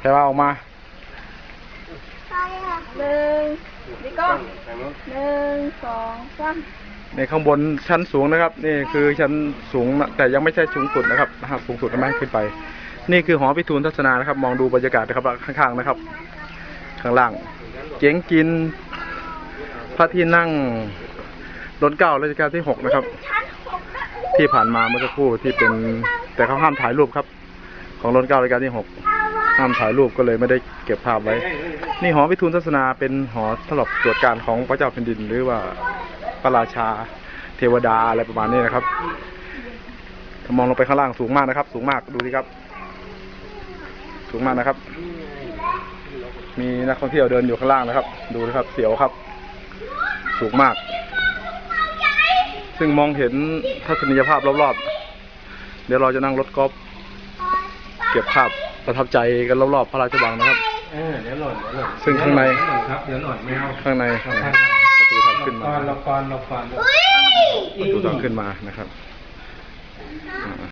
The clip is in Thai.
แพรวาออกมาหนึ่งนี่ก็หนึ่งสองสามในข้างบนชั้นสูงนะครับ นี่คือชั้นสูงนะแต่ยังไม่ใช่สูงสุดนะครับหากสูงสุดก็ไม่ให้ขึ้นไป นี่คือหอพิทูลทัศนานะครับ มองดูบรรยากาศนะครับข้างๆนะครับ ข้างล่างเจ๋งกิน พระที่นั่งรถเก้ารัชกาลที่หกนะครับ ที่ผ่านมาเมื่อสักครู่ที่เป็นแต่เขาห้ามถ่ายรูปครับ ของรถเก้ารัชกาลที่หก ห้ามถ่ายรูปก็เลยไม่ได้เก็บภาพไว้ นี่หอพิทูลทัศนาเป็นหอสำหรับตรวจการของพระเจ้าแผ่นดิน หรือว่าพระราชาเทวดาอะไรประมาณนี้นะครับถ้ามองลงไปข้างล่างสูงมากนะครับ สูงมากดูดิครับ สูงมากนะครับ มีนักท่องเที่ยวเดินอยู่ข้างล่างนะครับ ดูนะครับ เสียวครับ สูงมาก ซึ่งมองเห็นทัศนียภาพรอบๆเดี๋ยวเราจะนั่งรถกอล์ฟ ก็บภาพประทับใจกันรอบๆพระราชวังนะครับ เออเดี๋ยวหล่นเดี๋ยวหล่นซึ่งข้างใน เดี๋ยวหล่นครับเดี๋ยวหล่นไม่เอาข้างในประตูทางขึ้นมาละครละครละครประตูทางขึ้นมานะครับ